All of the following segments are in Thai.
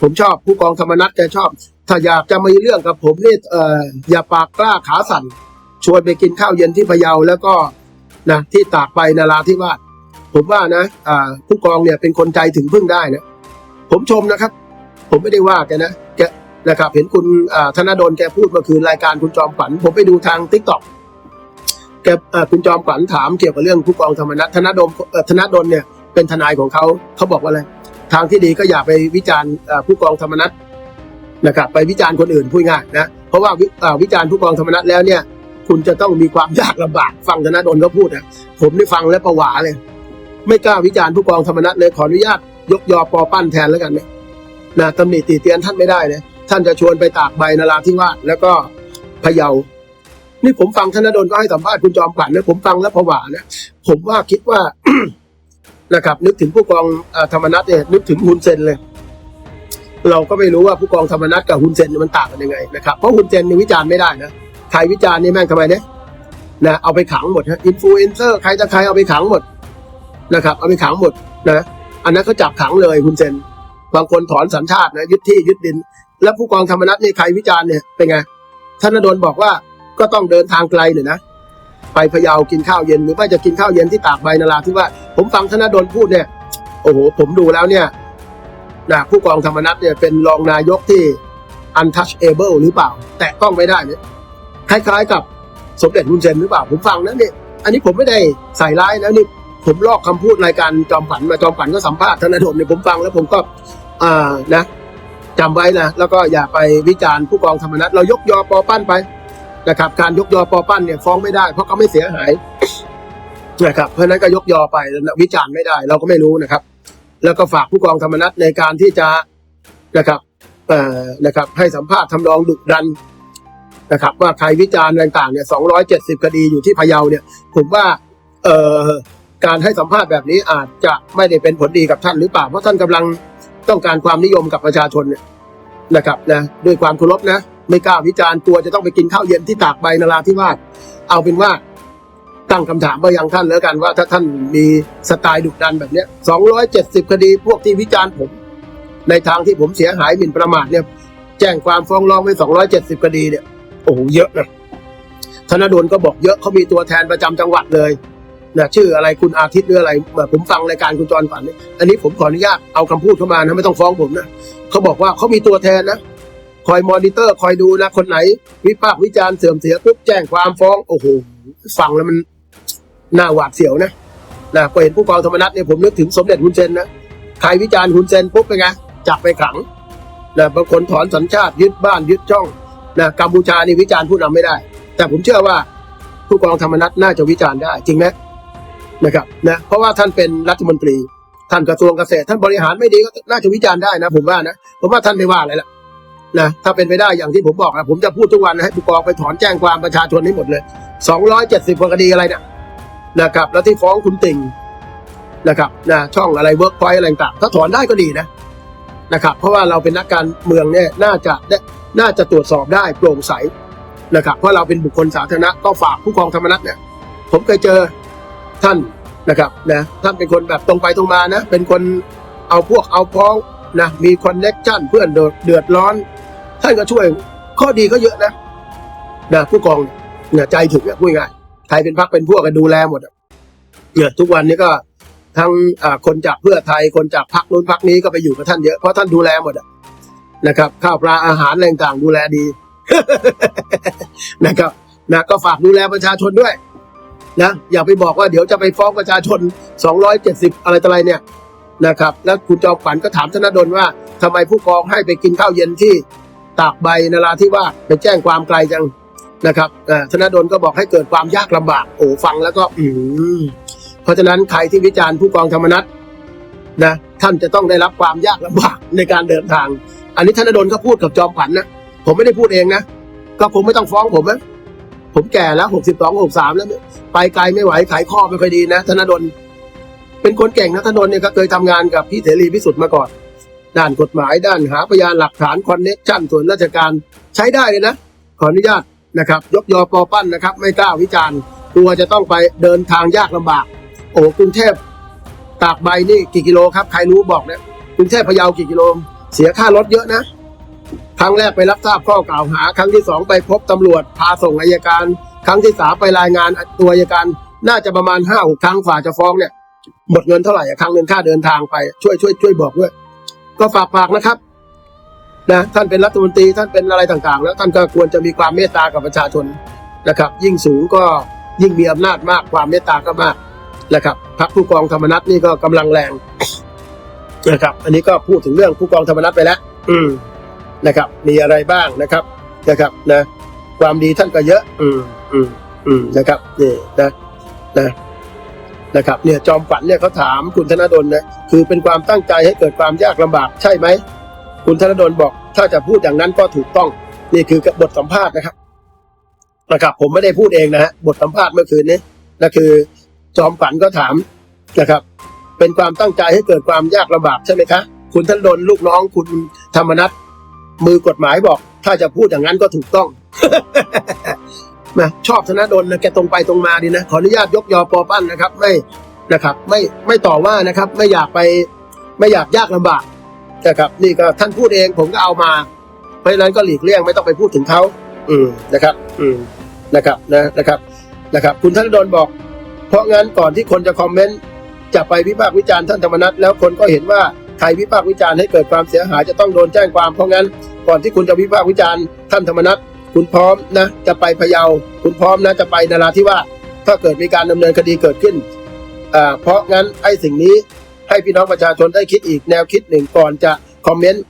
ผมชอบผู้กองธรรมนัฐแกชอบ ถ้าอยากจะมีเรื่องกับผมนี่เอออย่าปากกล้าขาสั่นชวนไปกินข้าวเย็นที่พะเยาแล้วก็นะที่ตากใบนาราธิวาสผมว่านะอ่าผู้กองเนี่ยเป็นคนใจถึงพึ่งได้นะผมชมนะครับ ผมไม่ได้ว่าแกนะแกนะครับเห็นคุณอ่าธนดลแกพูดเมื่อคืนรายการคุณจอมขวัญผมไปดูทางทิกตอกแกอ่าคุณจอมขวัญถามเกี่ยวกับเรื่องผู้กองธรรมนัฐธนดลธนดลเนี่ยเป็นทนายของเขาเขาบอกว่าอะไร ทางที่ดีก็อย่าไปวิจารณ์ผู้กองธรรมนัฐนะครับ ไปวิจารณ์คนอื่นพูดง่ายนะเพราะว่าวิอ่าวิจารณ์ผู้กองธรรมนัฐแล้วเนี่ยคุณจะต้องมีความยากลำบากฟังธนดลเขาพูดนะผมได้ฟังแล้วประหวาเลย ไม่กล้าวิจารณ์ผู้กองธรรมนัฐเลยขออนุญาตยกยอปอปั้นแทนแล้วกันนะนะตำหนิตีเตียนท่านไม่ได้นะท่านจะชวนไปตากใบนาราธิวาสแล้วก็พะเยา นี่ผมฟังธนดลก็ให้สัมภาษณ์คุณจอมขวัญนะผมฟังแล้วผวานะผมว่าคิดว่า นะครับ นึกถึงผู้กองอธรรมนัฐเนี่ยนึกถึงฮุนเซนเลย เราก็ไม่รู้ว่าผู้กองธรรมนัฐกับฮุนเซนมันต่างกันยังไงนะครับเพราะฮุนเซนนี่วิจารณ์ไม่ได้นะใครวิจารณ์นี่แม่งทำไมเนี่ยนะเอาไปขังหมดฮะอินฟลูเอนเซอร์ใครจะใครเอาไปขังหมดนะครับ เอาไปขังหมดนะอันนั้นเขาจับขังเลยฮุนเซนบางคนถอนสัญชาตินะยึดที่ยึดดิน แล้วผู้กองธรรมนัฐนี่ใครวิจารณ์เนี่ยเป็นไงธนดลบอกว่าก็ต้องเดินทางไกลหน่อยนะ ไปพะเยากินข้าวเย็น หรือว่าจะกินข้าวเย็นที่ตากใบนาราที่ว่า ผมฟังธนดลพูดเนี่ย โอ้โห ผมดูแล้วเนี่ยนะผู้กองธรรมนัฐเนี่ยเป็นรองนายกที่ untouchable หรือเปล่า แตะต้องไม่ได้เนี่ยคล้ายๆกับสมเด็จฮุนเซนหรือเปล่า ผมฟังนะเนี่ยอันนี้ผมไม่ได้ใส่ร้ายนะนี่ผมลอกคำพูดรายการจอมขวัญมาจอมขวัญก็สัมภาษณ์ธนดลเนี่ยผมฟังแล้วผมก็อ่านะจำไว้นะแล้วก็อย่าไปวิจารณ์ผู้กองธรรมนัฐเรายกยอปอปั้นไป นะครับการยกยอปอปั้นเนี่ยฟ้องไม่ได้ เพราะเขาไม่เสียหายนะครับเพราะนั้นก็ยกยอไปวิจารณ์ไม่ได้ เราก็ไม่รู้นะครับ แล้วก็ฝากผู้กองธรรมนัฐในการที่จะนะครับเอ่อนะครับให้สัมภาษณ์ทำนองดุดันนะครับ ว่าใครวิจารณ์ต่างๆเนี่ยสองร้อยเจ็ดสิบคดีอยู่ที่พะเยาเนี่ย ผมว่าเอ่อการให้สัมภาษณ์แบบนี้อาจจะไม่ได้เป็นผลดีกับท่านหรือเปล่า เพราะท่านกำลังต้องการความนิยมกับประชาชนเนี่ยนะครับนะด้วยความเคารพนะ ไม่กล้าวิจารณ์กลัวจะต้องไปกินข้าวเย็นที่ตากใบนาราธิวาสเอาเป็นว่าตั้งคำถามไปยังท่านแล้วกันว่า ถ้าท่านมีสไตล์ดุดันแบบเนี้ย270คดีพวกที่วิจารณ์ผม ในทางที่ผมเสียหายหมิ่นประมาทเนี่ย แจ้งความฟ้องร้องไป270คดีเนี่ยโอ้โหเยอะนะธนดลก็บอกเยอะเขามีตัวแทนประจำจังหวัดเลยนะชื่ออะไรคุณอาทิตย์หรืออะไรผมฟังรายการคุณจรฝันเนี่ยอันนี้ผมขออนุญาตเอาคำพูดเข้ามานะไม่ต้องฟ้องผมนะเขาบอกว่าเขามีตัวแทนนะ คอยมอนิเตอร์คอยดูนะ คนไหน วิพากษ์วิจารณ์เสื่อมเสียปุ๊บแจ้งความฟ้องโอ้โหฟังแล้วมันน่าหวาดเสียวนะนะพอเห็นผู้กองธรรมนัฐเนี่ยผมนึกถึงสมเด็จฮุนเซนนะใครวิจารณ์ฮุนเซนปุ๊บเป็นไงจับไปขังนะบางคนถอนสัญชาติยึดบ้านยึดช่องนะกัมพูชานี่วิจารณ์ผู้นำไม่ได้ แต่ผมเชื่อว่าผู้กองธรรมนัฐน่าจะวิจารณ์ได้จริงไหมนะครับนะเพราะว่าท่านเป็นรัฐมนตรี ท่านกระทรวงเกษตรท่านบริหารไม่ดีก็น่าจะวิจารณ์ได้นะ ผมว่านะผมว่าท่านไม่ว่าอะไรละ นะถ้าเป็นไปได้อย่างที่ผมบอกนะผมจะพูดทุกวันนะให้ผู้กองไปถอนแจ้งความประชาชนให้หมดเลยสองร้อยเจ็ดสิบคดีอะไรเนี่ยนะครับ แล้วที่ฟ้องคุณติ่งนะครับนะช่องอะไรเวิร์กพอยต์อะไรต่างถ้าถอนได้ก็ดีนะนะครับ เพราะว่าเราเป็นนักการเมืองเนี่ยน่าจะได้น่าจะตรวจสอบได้โปร่งใสนะครับ เพราะเราเป็นบุคคลสาธารณะก็ฝากผู้กองธรรมนัฐเนี่ยผมเคยเจอท่านนะครับนะท่านเป็นคนแบบตรงไปตรงมานะ เป็นคนเอาพวกเอาพ้องนะมีคอนเน็กชันเพื่อนเดือดร้อน ท่านก็ช่วยข้อดีก็เยอะนะนะผู้กองเนี่ยใจถึงอะพูดง่ายใครเป็นพักเป็นพวกกันดูแลหมดเนี่ยทุกวันนี้ก็ทั้งคนจากเพื่อไทยคนจากพักนู้นพักนี้ก็ไปอยู่กับท่านเยอะเพราะท่านดูแลหมดนะครับข้าวปลาอาหารอะไรต่างดูแลดีนะครับนะก็ฝากดูแลประชาชนด้วยนะอย่าไปบอกว่าเดี๋ยวจะไปฟ้องประชาชน 270 อะไรต่ออะไรเนี่ยนะครับ แล้วคุณจอมขวัญก็ถามธนดลว่าทำไมผู้กองให้ไปกินข้าวเย็นที่ ตากใบนาราที่ว่าสไปแจ้งความไกลจังนะครับเอ่อธนดลก็บอกให้เกิดความยากลำบากโอ้ฟังแล้วก็ อืมเพราะฉะนั้นใครที่วิจารณ์ผู้กองธรรมนัฐนะท่านจะต้องได้รับความยากลำบากในการเดินทาง อันนี้ธนดลก็พูดกับจอมขวัญนะผมไม่ได้พูดเองนะก็คงไม่ต้องฟ้องผมนะผมแก่แล้วหกสิบสองหกสามแล้ว ไปไกลไม่ไหวขายข้อไม่ค่อยดีนะธนดลเป็นคนเก่งนะธนดลเนี่ยก็เคยทำงานกับพี่เสรีพิสุทธิ์มาก่อน ด้านกฎหมาย ด้านหาพยานหลักฐานคอนเน็กชั่นส่วนราชการใช้ได้เลยนะ ขออนุญาตนะครับ ยกยอปอปั้นนะครับ ไม่กล้าวิจารณ์กลัวจะต้องไปเดินทางยากลำบาก โอ้กรุงเทพตากใบนี่กี่กิโลครับ ใครรู้บอกเนะกรุงเทพพะเยากี่กิโล เสียค่ารถเยอะนะครั้งแรกไปรับทราบข้อกล่าวหา ครั้งที่สองไปพบตำรวจพาส่งอายการ ครั้งที่สามไปรายงานตัวอายการน่าจะประมาณห้าหกครั้งฝ่าจะฟ้องเนี่ยหมดเงินเท่าไหร่ครั้งหนึ่งค่าเดินทางไปช่วยช่วยช่วยบอกด้วย ก็ฝากฝากนะครับนะท่านเป็นรัฐมนตรีท่านเป็นอะไรต่างๆ แล้วท่านก็ควรจะมีความเมตตากับประชาชนนะครับ ยิ่งสูงก็ยิ่งมีอำนาจมากความเมตตาก็มากนะครับพรรคผู้กองธรรมนัฐนี่ก็กำลังแรงนะครับ อันนี้ก็พูดถึงเรื่องผู้กองธรรมนัฐไปแล้ว อืมนะครับ มีอะไรบ้างนะครับนะครับนะ ความดีท่านก็เยอะ อืมอืมอืมนะครับนี่นะนะ นะครับเนี่ยจอมฝันเนี่ยเขาถามคุณธนดลนะคือเป็นความตั้งใจให้เกิดความยากลำบากใช่ไหมคุณธนดลบอก ถ้าจะพูดอย่างนั้นก็ถูกต้องนี่คือบทสัมภาษณ์นะครับนะครับ ผมไม่ได้พูดเองนะฮะบทสัมภาษณ์เมื่อคืนนี้นั่นคือ จอมฝันก็ถามนะครับ เป็นความตั้งใจให้เกิดความยากลำบากใช่ไหมคะคุณธนดลลูกน้องคุณธรรมนัฐมือกฎหมายบอก ถ้าจะพูดอย่างนั้นก็ถูกต้อง นะชอบธนดลนะแกตรงไปตรงมาดีนะขออนุญาตยกยอปอปั้นนะครับ ไม่นะครับ ไม่ไม่ต่อว่านะครับ ไม่อยากไปไม่อยากยากลำบากนะครับนี่ก็ท่านพูดเองผมก็เอามา เพราะฉะนั้นก็หลีกเลี่ยงไม่ต้องไปพูดถึงเขาอืมนะครับ อืมนะครับนะนะครับนะครับ คุณธนดลบอก เพราะงั้นก่อนที่คนจะคอมเมนต์จะไปวิพากษ์วิจารณ์ท่านธรรมนัฐแล้วคนก็เห็นว่าใครวิพากษ์วิจารณ์ให้เกิดความเสียหายจะต้องโดนแจ้งความเพราะงั้น ก่อนที่คุณจะวิพากษ์วิจารณ์ท่านธรรมนัฐ คุณพร้อมนะจะไปพะเยา คุณพร้อมนะจะไปนาราธิวาสถ้าเกิดมีการดำเนินคดีเกิดขึ้นอ่าเพราะงั้นไอ้สิ่งนี้ให้พี่น้องประชาชนได้คิดอีกแนวคิดหนึ่งก่อนจะคอมเมนต์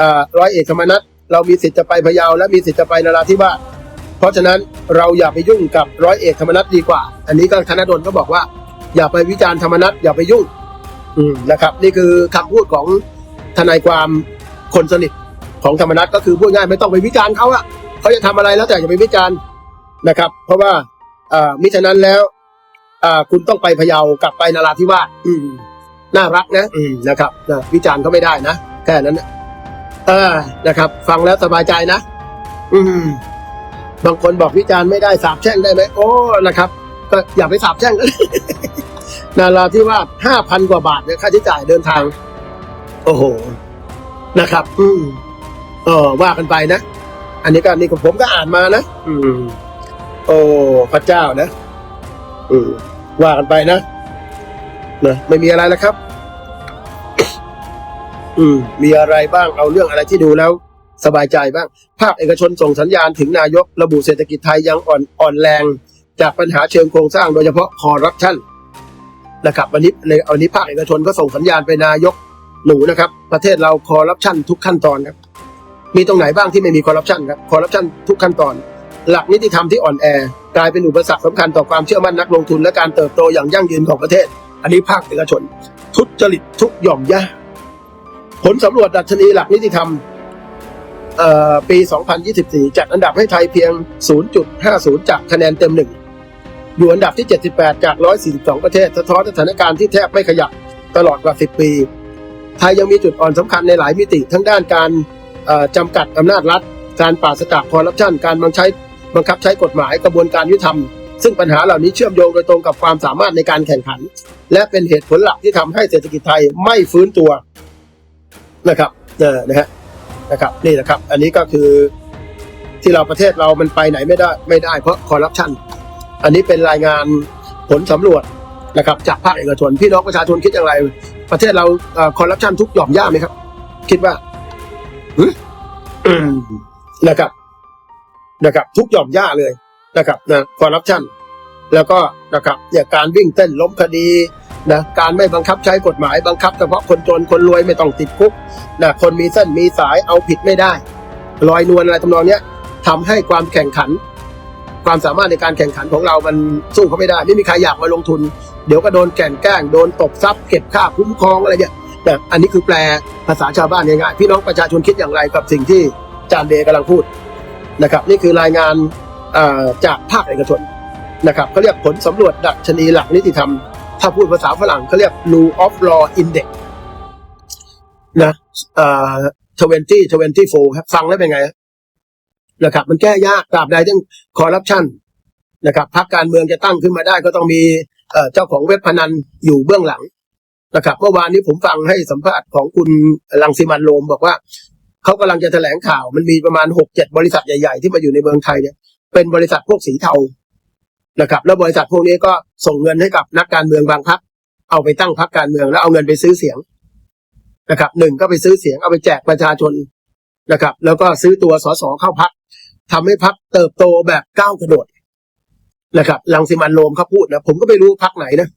อ่าร้อยเอกธรรมนัฐเรามีสิทธิ์จะไปพะเยา และมีสิทธิ์จะไปนาราธิวาสเพราะฉะนั้นเราอย่าไปยุ่งกับร้อยเอกธรรมนัฐดีกว่า อันนี้ก็ธนดลก็บอกว่า อย่าไปวิจารณ์ธรรมนัฐอย่าไปยุ่งอืมนะครับ นี่คือคำพูดของทนายความคนสนิทของธรรมนัฐก็คือพูดง่ายไม่ต้องไปวิจารณ์เขาอะ เขาจะทำอะไรแล้วแต่อย่าไปวิจารณ์นะครับ เพราะว่าอ่ามิฉะนั้นแล้วอ่าคุณต้องไปพะเยากลับไปนราธิวาสอืมน่ารักนะอืมนะครับนะวิจารณ์เขาไม่ได้นะแค่นั้นนะเออนะครับ ฟังแล้วสบายใจนะ อืมบางคนบอกวิจารณ์ไม่ได้สาบแช่งได้ไหมโอ้นะครับ ก็อย่าไปสาบแช่งนาราที่ว่าห้าพันกว่าบาทเนี่ยค่าใช้จ่ายเดินทาง โอ้โหนะครับ อืมเออว่ากันไปนะ อันนี้ก็นี่ก็ผมก็อ่านมานะอืม โอ้พระเจ้านะอืมว่ากันไปนะนะไม่มีอะไรแล้วครับ อืม มีอะไรบ้างเอาเรื่องอะไรที่ดูแล้ว สบายใจบ้าง ภาคเอกชนส่งสัญญาณถึงนายกระบุเศรษฐกิจไทยยังอ่อนอ่อนแรง จากปัญหาเชิงโครงสร้างโดยเฉพาะคอร์รัปชันนะครับวันนี้ในวันนี้ภาคเอกชนก็ส่งสัญญาณไปนายกหนูนะครับ ประเทศเราคอร์รัปชันทุกขั้นตอนครับ มีตรงไหนบ้างที่ไม่มีคอร์รัปชันครับคอร์รัปชันทุกขั้นตอน หลักนิติธรรมที่อ่อนแอกลายเป็นอุปสรรคสำคัญต่อความเชื่อมั่นนักลงทุนและการเติบโตอย่างยั่งยืนของประเทศ อันนี้ภาคเอกชน ทุจริตทุกหย่อมย่าผลสำรวจดัชนีหลักนิติธรรมเอ่อปี 2024 จัดอันดับให้ไทยเพียง 0.50 จากคะแนนเต็มหนึ่งอยู่อันดับที่ 78 จาก 142 ประเทศ สะท้อนสถานการณ์ที่แทบไม่ขยับตลอดกว่า 10 ปี ไทยยังมีจุดอ่อนสำคัญในหลายมิติทั้งด้านการ จำกัดอำนาจรัฐ การปราศจากคอร์รัปชันการบังใช้บังคับใช้กฎหมายกระบวนการยุติธรรม ซึ่งปัญหาเหล่านี้เชื่อมโยงโดยตรงกับความสามารถในการแข่งขัน และเป็นเหตุผลหลักที่ทำให้เศรษฐกิจไทยไม่ฟื้นตัวนะครับเออนะฮะนะครับนี่นะครับ อันนี้ก็คือที่เราประเทศเรามันไปไหนไม่ได้ไม่ได้เพราะคอร์รัปชันอันนี้เป็นรายงานผลสำรวจนะครับ จากภาคเอกชนพี่น้องประชาชนคิดอย่างไร ประเทศเราคอร์รัปชันทุกหย่อมย่าไหมครับ คิดว่า นะครับ นะครับ ทุกหย่อมย่าเลยนะครับนะคอร์รัปชันแล้วก็นะครับอย่างการวิ่งเต้นล้มคดีนะการไม่บังคับใช้กฎหมายบังคับเฉพาะคนจนคนรวยไม่ต้องติดคุกนะคนมีเส้นมีสายเอาผิดไม่ได้ลอยนวลอะไรทำนองเนี้ยทำให้ความแข่งขัน ความสามารถในการแข่งขันของเรามันสู้เขาไม่ได้ ไม่มีใครอยากมาลงทุน เดี๋ยวก็โดนแก่งแกล้งโดนตบทรัพย์เก็บค่าคุ้มครองอะไรเนี่ย แต่อันนี้คือแปลภาษาชาวบ้านง่ายๆพี่น้องประชาชนคิดอย่างไรกับสิ่งที่จานเดย์กำลังพูดนะครับ นี่คือรายงานจากภาคเอกชนนะครับเขาเรียกผลสำรวจดัชนีหลักนิติธรรม ถ้าพูดภาษาฝรั่งเขาเรียก rule of law index นะเอ่อทเวนตี้ทเวนตี้โฟครับฟังแล้วเป็นไงนะครับ มันแก้ยากตราบใดที่คอร์รัปชันนะครับพรรคการเมืองจะตั้งขึ้นมาได้ก็ต้องมีเจ้าของเว็บพนันอยู่เบื้องหลัง นะครับเมื่อวานนี้ผมฟังให้สัมภาษณ์ของคุณลังสิมันโรมบอกว่าเขากำลังจะแถลงข่าวมันมีประมาณหกเจ็ดบริษัทใหญ่ ๆ ที่มาอยู่ในเมืองไทยเนี่ยเป็นบริษัทพวกสีเทานะครับแล้วบริษัทพวกนี้ก็ส่งเงินให้กับนักการเมืองบางพรรคเอาไปตั้งพรรคการเมือง แล้วเอาเงินไปซื้อเสียงนะครับหนึ่งก็ไปซื้อเสียงเอาไปแจกประชาชนนะครับ แล้วก็ซื้อตัวสสเข้าพรรคทำให้พรรคเติบโตแบบก้าวกระโดดนะครับลังสิมันโรมเขาพูดนะผมก็ไม่รู้พรรคไหนนะ